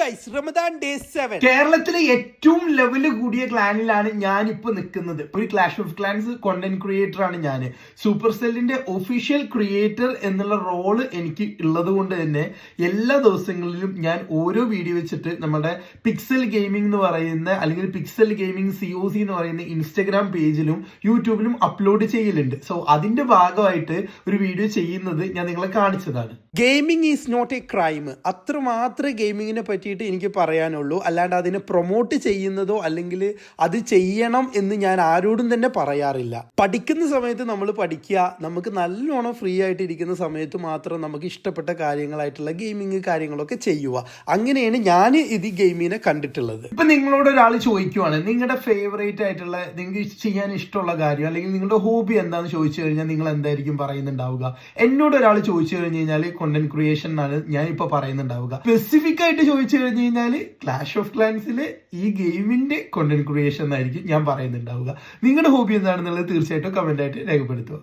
Guys Ramadan day seven കേരളത്തിലെ ഏറ്റവും level കൂടിയ ക്ലാനിലാണ് ഞാൻ ഇപ്പൊ നിൽക്കുന്നത് ഒരു clash of clans content creator ആണ് ഞാൻ സൂപ്പർ സെല്ലിന്റെ ഒഫീഷ്യൽ ക്രിയേറ്റർ എന്നുള്ള റോൾ എനിക്ക് ഉള്ളത് കൊണ്ട് തന്നെ എല്ലാ ദിവസങ്ങളിലും ഞാൻ ഓരോ വീഡിയോ വെച്ചിട്ട് നമ്മുടെ പിക്സൽ ഗെയിമിംഗ് എന്ന് പറയുന്ന അല്ലെങ്കിൽ pixel gaming C O C എന്ന് പറയുന്ന ഇൻസ്റ്റഗ്രാം പേജിലും യൂട്യൂബിലും അപ്ലോഡ് ചെയ്യലുണ്ട്. സോ അതിന്റെ ഭാഗമായിട്ട് ഒരു വീഡിയോ ചെയ്യുന്നത് ഞാൻ നിങ്ങളെ കാണിച്ചതാണ്. Gaming is not a crime അത്രമാത്രം ഗെയിമിങ്ങിനെ പറ്റിയിട്ട് എനിക്ക് പറയാനുള്ളൂ. അല്ലാണ്ട് അതിനെ പ്രൊമോട്ട് ചെയ്യുന്നതോ അല്ലെങ്കിൽ അത് ചെയ്യണം എന്ന് ഞാൻ ആരോടും തന്നെ പറയാറില്ല. പഠിക്കുന്ന സമയത്ത് നമ്മൾ പഠിക്കുക. നമുക്ക് നല്ലോണം ഫ്രീ ആയിട്ട് ഇരിക്കുന്ന സമയത്ത് മാത്രം നമുക്ക് ഇഷ്ടപ്പെട്ട കാര്യങ്ങളായിട്ടുള്ള ഗെയിമിങ് കാര്യങ്ങളൊക്കെ ചെയ്യുക. അങ്ങനെയാണ് ഞാൻ ഇത് ഗെയിമിനെ കണ്ടിട്ടുള്ളത്. ഇപ്പൊ നിങ്ങളോട് ഒരാൾ ചോദിക്കുവാണ് നിങ്ങളുടെ ഫേവറേറ്റ് ആയിട്ടുള്ള നിങ്ങൾക്ക് ചെയ്യാൻ ഇഷ്ടമുള്ള കാര്യം അല്ലെങ്കിൽ നിങ്ങളുടെ ഹോബി എന്താന്ന് ചോദിച്ചു കഴിഞ്ഞാൽ നിങ്ങൾ എന്തായിരിക്കും പറയുന്നുണ്ടാവുക? എന്നോട് ഒരാൾ ചോദിച്ചു കഴിഞ്ഞു കഴിഞ്ഞാൽ കോണ്ടന്റ് ക്രിയേഷൻ എന്നാണ് ഞാൻ ഇപ്പൊ പറയുന്നുണ്ടാവുക. സ്പെസിഫിക് ആയിട്ട് ചോദിച്ചു കഴിഞ്ഞു കഴിഞ്ഞാൽ ക്ലാഷ് ഓഫ് ക്ലാൻസിലെ ഈ ഗെയിമിന്റെ കോണ്ടന്റ് ക്രിയേഷൻ എന്നായിരിക്കും ഞാൻ പറയുന്നുണ്ടാവുക. നിങ്ങളുടെ ഹോബി എന്താണെന്നുള്ളത് തീർച്ചയായിട്ടും കമന്റ് ആയിട്ട് രേഖപ്പെടുത്തുക.